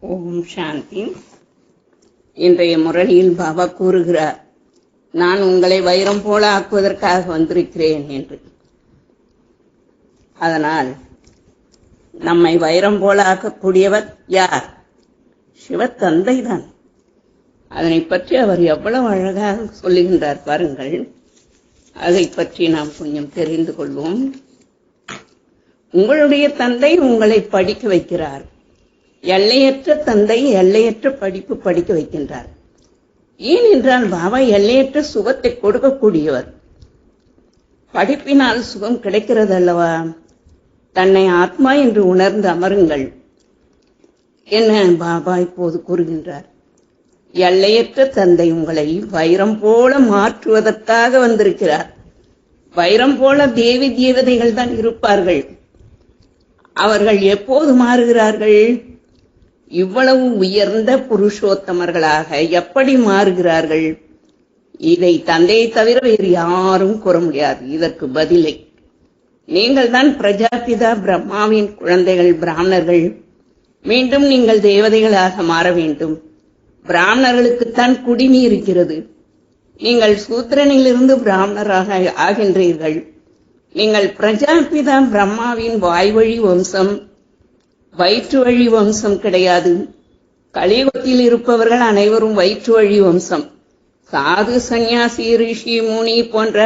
ஓம் சாந்தி. இன்றைய முரளியில் பாபா கூறுகிறார் நான் உங்களை வைரம் போல ஆக்குவதற்காக வந்திருக்கிறேன் என்று. அதனால் நம்மை வைரம் போல ஆக்கக்கூடியவர் யார்? சிவத்தந்தை தான் அதனை பற்றி அவர் எவ்வளவு அழகாக சொல்லுகின்றார் பாருங்கள். அதை பற்றி நாம் கொஞ்சம் தெரிந்து கொள்வோம். உங்களுடைய தந்தை உங்களை படிக்க வைக்கிறார். எல்லையற்ற தந்தை எல்லையற்ற படிப்பு படிக்க வைக்கின்றார். ஏனென்றால் பாபா எல்லையற்ற சுகத்தை கொடுக்கக்கூடியவர். படிப்பினால் சுகம் கிடைக்கிறது அல்லவா தன்னை ஆத்மா என்று உணர்ந்து அமருங்கள் என்ன பாபா இப்போது கூறுகின்றார். எல்லையற்ற தந்தை உங்களை வைரம் போல மாற்றுவதற்காக வந்திருக்கிறார். வைரம் போல தேவி தேவதைகள் தான் இருப்பார்கள். அவர்கள் எப்போது மாறுகிறார்கள்? இவ்வளவு உயர்ந்த புருஷோத்தமர்களாக எப்படி மாறுகிறார்கள்? இதை தந்தையை தவிர வேறு யாரும் கூற முடியாது. இதற்கு பதிலை. நீங்கள் தான் பிரஜாபிதா பிரம்மாவின் குழந்தைகள் பிராமணர்கள். மீண்டும் நீங்கள் தேவதைகளாக மாற வேண்டும். பிராமணர்களுக்குத்தான் குடிமி இருக்கிறது. நீங்கள் சூத்திரனிலிருந்து பிராமணராக ஆகின்றீர்கள். நீங்கள் பிரஜாபிதா பிரம்மாவின் வாய்வழி வம்சம் வயிற்று வழி வம்சம் கிடையாது. கலியுகத்தில் இருப்பவர்கள் அனைவரும் வயிற்று வழி வம்சம். சாது சந்நியாசி ரிஷி முனி போன்ற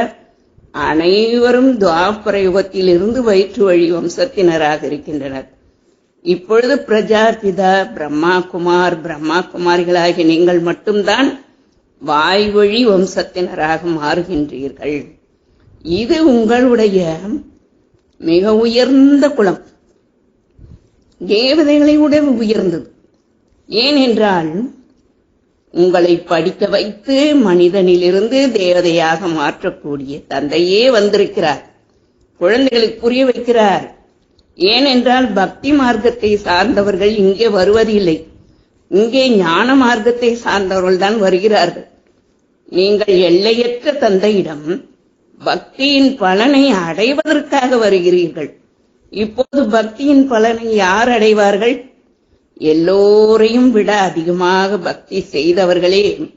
அனைவரும் துவாபர யுகத்தில் இருந்து வயிற்று வழி வம்சத்தினராக இருக்கின்றனர். இப்பொழுது பிரஜாபிதா பிரம்மா குமார் பிரம்மா குமாரிகளாகிய நீங்கள் மட்டும்தான் வாய்வழி வம்சத்தினராக மாறுகின்றீர்கள். இது உங்களுடைய மிக உயர்ந்த குலம். தேவதைகளை விட உயர்ந்தது. ஏனென்றால் உங்களை படிக்க வைத்து மனிதனிலிருந்து தேவதையாக மாற்றக்கூடிய தந்தையே வந்திருக்கிறார். குழந்தைகளுக்கு புரிய வைக்கிறார். ஏனென்றால் பக்தி மார்க்கத்தை சார்ந்தவர்கள் இங்கே வருவதில்லை. இங்கே ஞான மார்க்கத்தை சார்ந்தவர்கள் தான் வருகிறார்கள். நீங்கள் எல்லையற்ற தந்தையிடம் பக்தியின் பலனை அடைவதற்காக வருகிறீர்கள். இப்போது பக்தியின் பலனை யார் அடைவார்கள்? எல்லோரையும் விட அதிகமாக பக்தி செய்தவர்களே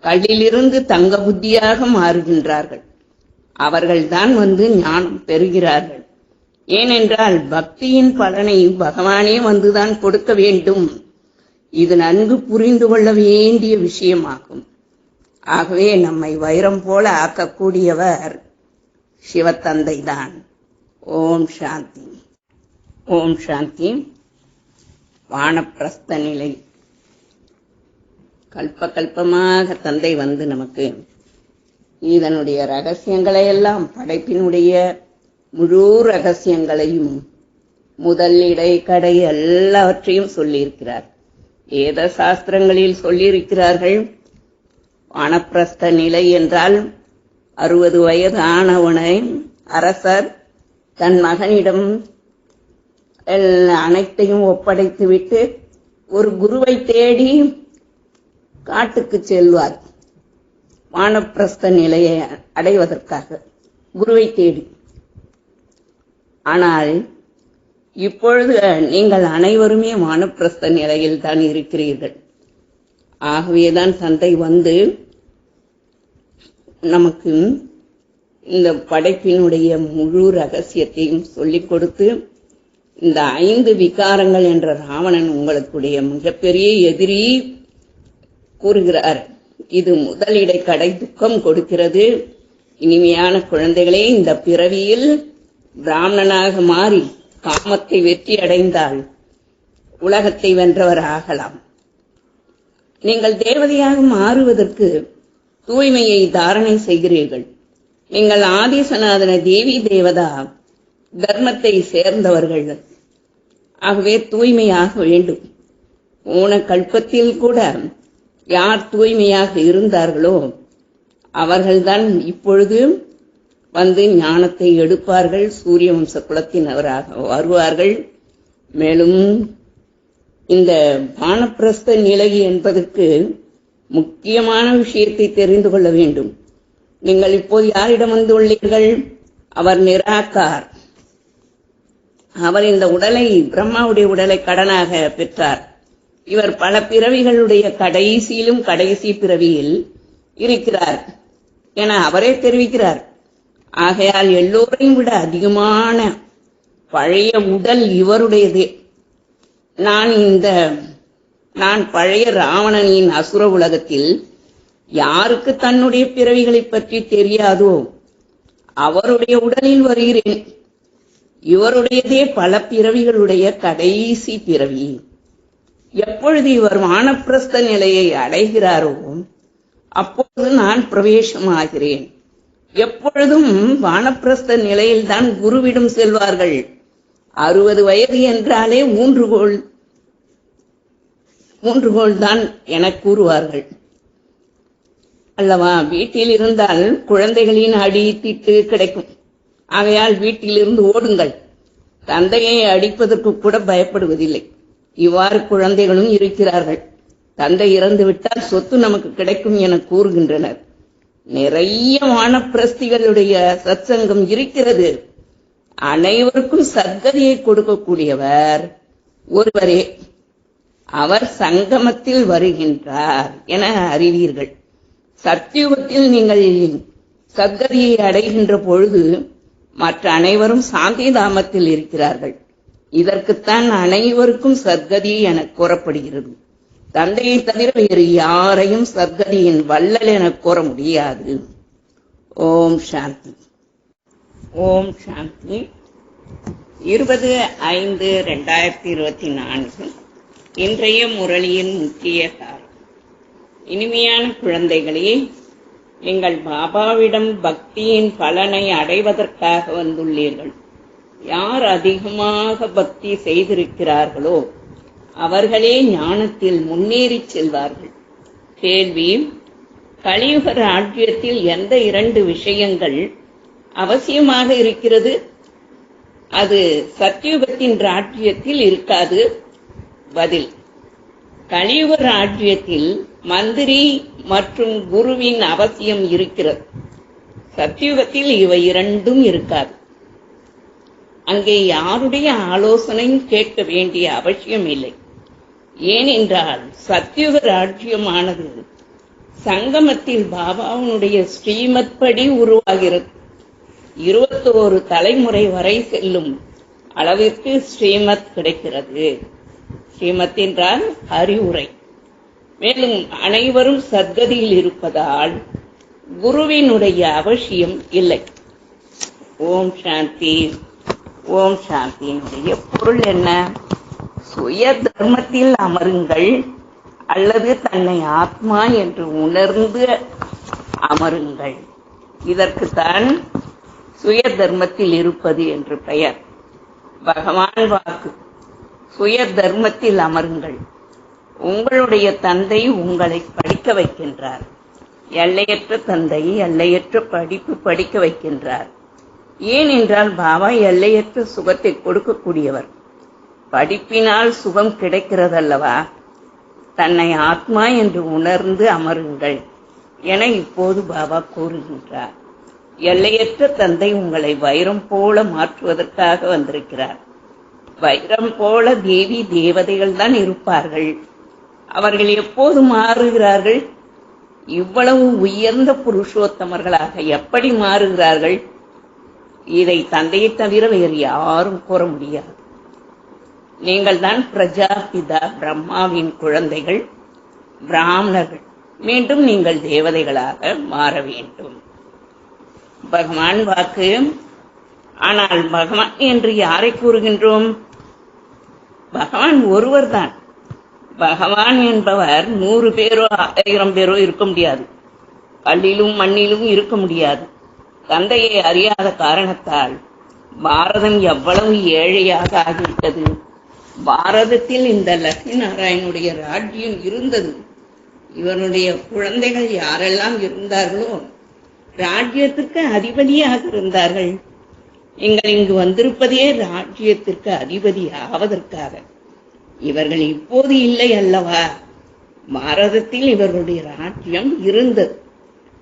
கல்லிலிருந்து தங்க புத்தியாக மாறுகின்றார்கள். அவர்கள்தான் வந்து ஞானம் பெறுகிறார்கள். ஏனென்றால் பக்தியின் பலனை பகவானே வந்துதான் கொடுக்க வேண்டும். இது நன்கு புரிந்து கொள்ள வேண்டிய விஷயமாகும். ஆகவே நம்மை வைரம் போல ஆக்கக்கூடியவர் சிவத்தந்தை தான் ஓம் சாந்தி. ஓம் சாந்தி. வானப்பிரஸ்த நிலை. கல்ப கல்பமாக தந்தை வந்து நமக்கு இதனுடைய ரகசியங்களை எல்லாம் படைப்பினுடைய முழு ரகசியங்களையும் முதல் இடை கடை எல்லாவற்றையும் சொல்லியிருக்கிறார். வேத சாஸ்திரங்களில் சொல்லியிருக்கிறார்கள் வானப்பிரஸ்த நிலை என்றால் அறுபது வயது ஆனவனை அரசர் தன் மகனிடம் அனைத்தையும் ஒப்படைத்து விட்டு ஒரு குருவை தேடி காட்டுக்கு செல்வார். வானப்பிரஸ்த நிலையை அடைவதற்காக குருவை தேடி. ஆனால் இப்பொழுது நீங்கள் அனைவருமே வானப்பிரஸ்த நிலையில் தான் இருக்கிறீர்கள். ஆகவேதான் சந்தை வந்து நமக்கு இந்த படைப்பினுடைய முழு ரகசியத்தையும் சொல்லிக் கொடுத்து இந்த ஐந்து விகாரங்கள் என்ற ராவணன் உங்களுக்குடைய மிகப்பெரிய எதிரி கூறுகிறார். இது முதலிடை கடை துக்கம் கொடுக்கிறது. இனிமையான குழந்தைகளே இந்த பிறவியில் பிராமணனாக மாறி காமத்தை வெற்றி அடைந்தால் உலகத்தை வென்றவர் ஆகலாம் நீங்கள் தேவதையாக மாறுவதற்கு தூய்மையை தாரணை செய்கிறீர்கள். நீங்கள் ஆதிசநாதன தேவி தேவதா தர்மத்தை சேர்ந்தவர்கள். ஆகவே தூய்மையாக வேண்டும். போன கல்பத்தில் கூட யார் தூய்மையாக இருந்தார்களோ அவர்கள்தான் இப்பொழுது வந்து ஞானத்தை எடுப்பார்கள். சூரிய வம்ச குலத்தினவராக வருவார்கள். மேலும் இந்த பானப்பிரஸ்த நிலை என்பதற்கு முக்கியமான விஷயத்தை தெரிந்து கொள்ள வேண்டும். நீங்கள் இப்போது யாரிடம் வந்துள்ளீர்கள்? அவர் நிராகார். அவர் இந்த உடலை பிரம்மாவுடைய உடலை கடனாக பெற்றார். இவர் பல பிறவிகளுடைய கடைசியிலும் கடைசி பிறவியில் இருக்கிறார். என அவரே தெரிவிக்கிறார். ஆகையால் எல்லோரையும் விட அதிகமான பழைய உடல் இவருடையது. நான் இந்த நான் பழைய ராவணனின் அசுர உலகத்தில் யாருக்கு தன்னுடைய பிறவிகளை பற்றி தெரியாதோ அவருடைய உடலில் வருகிறேன். இவருடையதே பல பிறவிகளுடைய கடைசி பிறவி. எப்பொழுது இவர் வானப்பிரஸ்த நிலையை அடைகிறாரோ அப்பொழுது நான் பிரவேசமாகிறேன். எப்பொழுதும் வானப்பிரஸ்த நிலையில்தான் குருவிடம் செல்வார்கள். அறுபது வயது என்றாலே ஊன்றுகோள் ஊன்றுகோள் தான் என கூறுவார்கள். அல்லவா வீட்டில் இருந்தால் குழந்தைகளின் அடி திட்டு கிடைக்கும். ஆகையால் வீட்டிலிருந்து ஓடுங்கள். தந்தையை அடிப்பதற்கு கூட பயப்படுவதில்லை. இவ்வாறு குழந்தைகளும் இருக்கிறார்கள். தந்தை இறந்துவிட்டால் சொத்து நமக்கு கிடைக்கும் என கூறுகின்றனர். நிறைய வானப்பிரஸ்திகளுடைய சத்சங்கம் இருக்கிறது. அனைவருக்கும் சத்கதியை கொடுக்கக்கூடியவர் ஒருவரே. அவர் சங்கமத்தில் வருகின்றார் என அறிவீர்கள். சத்தியுகத்தில் நீங்கள் சத்கதியை அடைகின்ற பொழுது மற்ற அனைவரும் சாந்தி தாமத்தில் இருக்கிறார்கள். இதற்குத்தான் அனைவருக்கும் சத்கதி என கூறப்படுகிறது. தந்தையை தவிர வேறு யாரையும் சத்கதியின் வள்ளல் என கூற முடியாது. ஓம் சாந்தி. ஓம் சாந்தி. இருபது ஐந்து ரெண்டாயிரத்தி இருபத்தி நான்கு. இன்றைய முரளியின் முக்கிய காரணம் இனிமையான குழந்தைகளே நீங்கள் பாபாவிடம் பக்தியின் பலனை அடைவதற்காக வந்துள்ளீர்கள். யார் அதிகமாக பக்தி செய்திருக்கிறார்களோ அவர்களே ஞானத்தில் முன்னேறிச் செல்வார்கள். கேள்வி கலியுக ராஜ்யத்தில் எந்த இரண்டு விஷயங்கள் அவசியமாக இருக்கிறது? அது சத்தியுகத்தின் ராஜ்யத்தில் இருக்காது. பதில் கலியுக ராஜ்யத்தில் மந்திரி மற்றும் குருவின் அவசியம் இருக்கிறது. சத்தியுகத்தில் இவை இரண்டும் இருக்காது. அங்கே யாருடைய ஆலோசனையும் கேட்க வேண்டிய அவசியம் இல்லை. ஏனென்றால் சத்தியுக ராஜ்யமானது சங்கமத்தில் பாபாவுடைய ஸ்ரீமத் படி உருவாகிறது. இருபத்தோரு தலைமுறை வரை செல்லும் அளவிற்கு ஸ்ரீமத் கிடைக்கிறது. ஸ்ரீமத் என்றால் அறிவுரை. மேலும் அனைவரும் சத்கதியில் இருப்பதால் குருவினுடைய அவசியம் இல்லை. ஓம் சாந்தி. ஓம் சாந்தியினுடைய பொருள் என்ன? சுய தர்மத்தில் அமருங்கள் அல்லது தன்னை ஆத்மா என்று உணர்ந்து அமருங்கள். இதற்குத்தான் சுய தர்மத்தில் இருப்பது என்று பெயர். பகவான் வாக்கு. சுய தர்மத்தில் அமருங்கள். உங்களுடைய தந்தை உங்களை படிக்க வைக்கின்றார். எல்லையற்ற தந்தை எல்லையற்ற படிப்பு படிக்க வைக்கின்றார். ஏனென்றால் பாபா எல்லையற்ற சுகத்தை கொடுக்கக்கூடியவர். படிப்பினால் சுகம் கிடைக்கிறதல்லவா? தன்னை ஆத்மா என்று உணர்ந்து அமருங்கள் என இப்போது பாபா கூறுகின்றார். எல்லையற்ற தந்தை உங்களை வைரம் போல மாற்றுவதற்காக வந்திருக்கிறார். வைரம் போல தேவி தேவதைகள் தான் இருப்பார்கள். அவர்கள் எப்போது மாறுகிறார்கள். இவ்வளவு உயர்ந்த புருஷோத்தமர்களாக எப்படி மாறுகிறார்கள்? இதை தந்தையை தவிர வேறு யாரும் கூற முடியாது. நீங்கள் தான் பிரஜாபிதா பிரம்மாவின் குழந்தைகள் பிராமணர்கள். மீண்டும் நீங்கள் தேவதைகளாக மாற வேண்டும். பகவான் வாக்கு. ஆனால் பகவான் என்று யாரை கூறுகின்றோம்? பகவான் ஒருவர் தான் பகவான் என்பவர் நூறு பேரோ ஆயிரம் பேரோ இருக்க முடியாது. கல்லிலும் மண்ணிலும் இருக்க முடியாது. தந்தையை அறியாத காரணத்தால் பாரதம் எவ்வளவு ஏழையாக ஆகிவிட்டது. பாரதத்தில் இந்த லட்சுமி நாராயணுடைய ராஜ்யம் இருந்தது. இவருடைய குழந்தைகள் யாரெல்லாம் இருந்தார்களோ ராஜ்யத்திற்கு அதிபதியாக இருந்தார்கள். நீங்கள் இங்கு வந்திருப்பதே ராஜ்யத்திற்கு அதிபதி ஆவதற்காக இவர்கள் இப்போது இல்லை அல்லவா? பாரதத்தில் இவர்களுடைய ராஜ்யம் இருந்தது.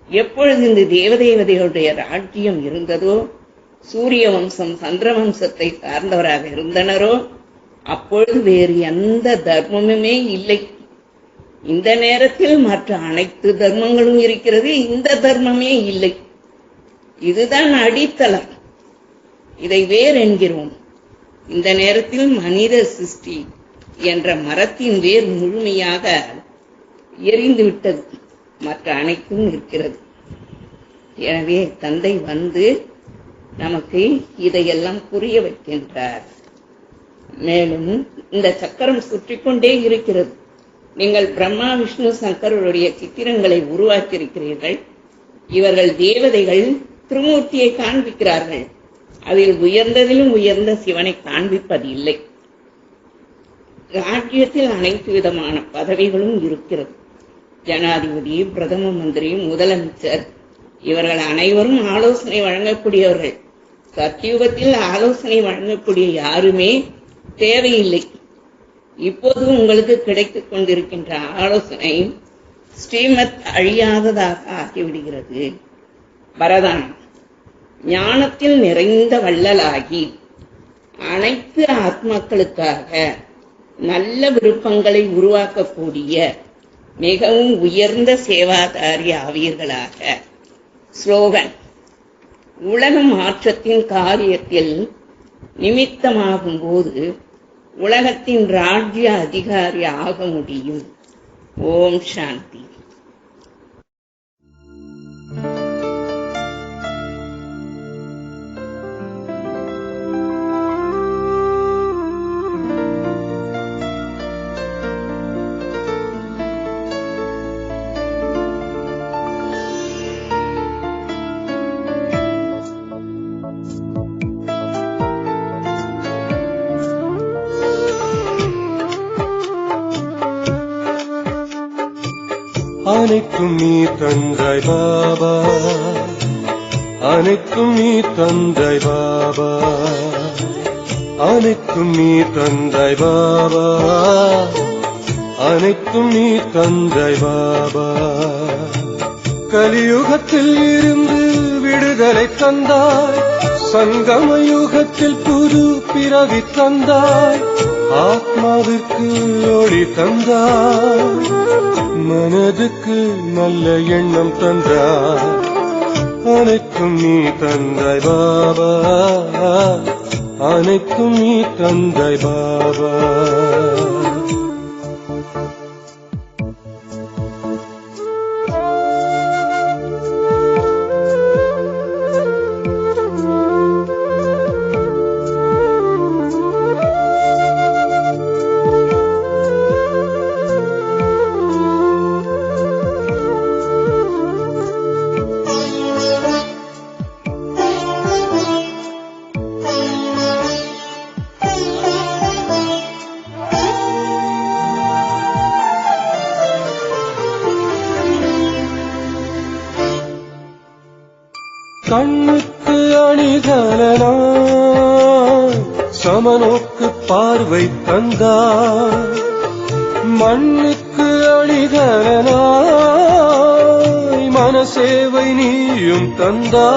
எப்பொழுது இந்த தேவதேவதைகளுடைய ராஜ்யம் இருந்ததோ சூரிய வம்சம் சந்திர வம்சத்தை சார்ந்தவராக இருந்தனரோ அப்பொழுது வேறு எந்த தர்மமுமே இல்லை. இந்த நேரத்தில் மற்ற அனைத்து தர்மங்களும் இருக்கிறது இந்த தர்மமே இல்லை. இதுதான் அடித்தளம். இதை வேறு என்கிறோம். இந்த நேரத்தில் மனித சிருஷ்டி என்ற மரத்தின் வேர் முழுமையாக எரிந்து விட்டது மற்ற அனைத்தும் இருக்கிறது எனவே தந்தை வந்து நமக்கு இதையெல்லாம் புரிய வைக்கின்றார். மேலும் இந்த சக்கரம் சுற்றி கொண்டே இருக்கிறது. நீங்கள் பிரம்மா விஷ்ணு சங்கருடைய சித்திரங்களை உருவாக்கியிருக்கிறீர்கள். இவர்கள் தேவதைகள் திருமூர்த்தியை காண்பிக்கிறார்கள். அதில் உயர்ந்ததிலும் உயர்ந்த சிவனை காண்பிப்பதில்லை. ராஜ்யத்தில் அனைத்து விதமான பதவிகளும் இருக்கிறது. ஜனாதிபதி பிரதம மந்திரி முதலமைச்சர் இவர்கள் அனைவரும் ஆலோசனை வழங்கக்கூடியவர்கள். சத்தியுகத்தில் ஆலோசனை வழங்கக்கூடிய யாருமே தேவையில்லை. இப்போது உங்களுக்கு கிடைத்துக் கொண்டிருக்கின்ற ஆலோசனை ஸ்ரீமத் அழியாததாக ஆகிவிடுகிறது. பரதான் ஞானத்தில் நிறைந்த வள்ளலாகி அனைத்து ஆத்மாக்களுக்காக நல்ல விருப்பங்களை உருவாக்கக்கூடிய மிகவும் உயர்ந்த சேவாதாரி ஆவீர்களாக. ஸ்லோகன். உலக மாற்றத்தின் காரியத்தில் நிமித்தமாகும் போது உலகத்தின் ராஜ்ய அதிகாரி ஆக முடியும். ஓம் சாந்தி. அனைத்தும் நீ தந்தாய் பாபா. அனைத்தும் நீ தந்தாய் பாபா. அனைத்தும் நீ தந்தாய் பாபா. அனைத்தும் நீ தந்தாய் பாபா. கலியுகத்தில் இருந்து விடுதலை தந்தாய். சங்கம யுகத்தில் புது பிறவி தந்தாய். ஆத்மாவிற்கு ஒளி தந்தாய். மனதுக்கு நல்ல எண்ணம் தந்தாய் அனைத்தும் நீ தந்தாய் பாபா. அனைத்தும் நீ தந்தாய் பாபா. கண்ணுக்கு அணிகலனாய் சமநோக்கு பார்வை தந்தா? மண்ணுக்கு அணிகலனாய் மனசேவை நீயும் தந்தா?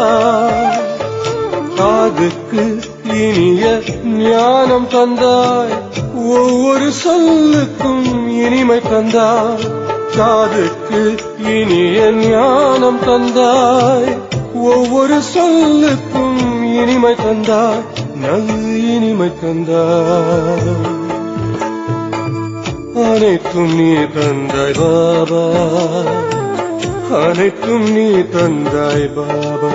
காதுக்கு இனிய ஞானம் தந்தாய். ஒவ்வொரு சொல்லுக்கும் இனிமை தந்தாய் காதுக்கு இனிய ஞானம் தந்தாய். ஒவ்வொரு சொல்லுக்கும் இனிமை தந்தாய் நல்ல இனிமை தந்தாய் அனைத்தும் நீ தந்தாய் பாபா. அனைத்தும் நீ தந்தாய் பாபா.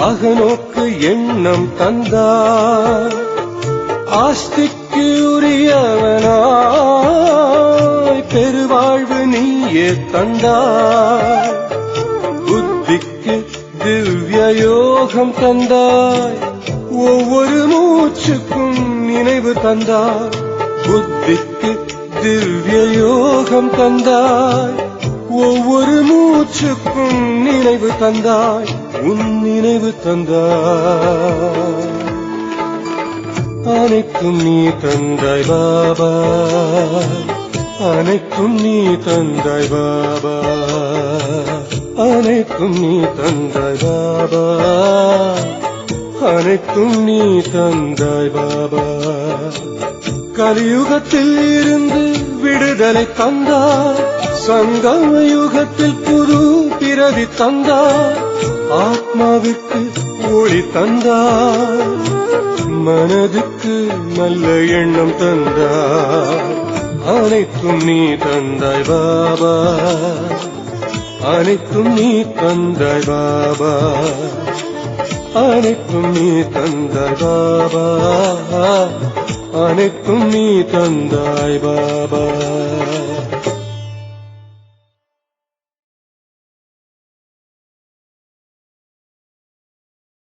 அழகழகாய் எண்ணம் தந்தாய் ஆஸ்திக்கு உரியவனாய் பெருவாழ்வு நீயே தந்தாய் புத்திக்கு திவ்ய யோகம் தந்தாய். ஒவ்வொரு மூச்சுக்கும் நினைவு தந்தாய். புத்திக்கு திவ்ய யோகம் தந்தாய். ஒவ்வொரு மூச்சுக்கும் நினைவு தந்தாய். உன் நினைவு தந்தாய். அனைத்தும் நீ தந்தாய் பாபா. அனைத்தும் நீ தந்தாய் பாபா. அனைத்தும் நீ தந்தாய் பாபா. அனைத்தும் நீ தந்தாய் பாபா. கலியுகத்தில் இருந்து விடுதலை தந்தார் சங்கம யுகத்தில் புது பிறவி தந்தார் ஆத்மாவுக்கு ஒளி தந்தார். மனதுக்கு நல்ல எண்ணம் தந்தார். அனைத்தும் நீ தந்தாய் பாபா. அனைத்தும் நீ தந்தாய் பாபா. அனைத்தும் நீ தந்தாய் பாபா. அனைத்தும் நீ தந்தாய் பாபா.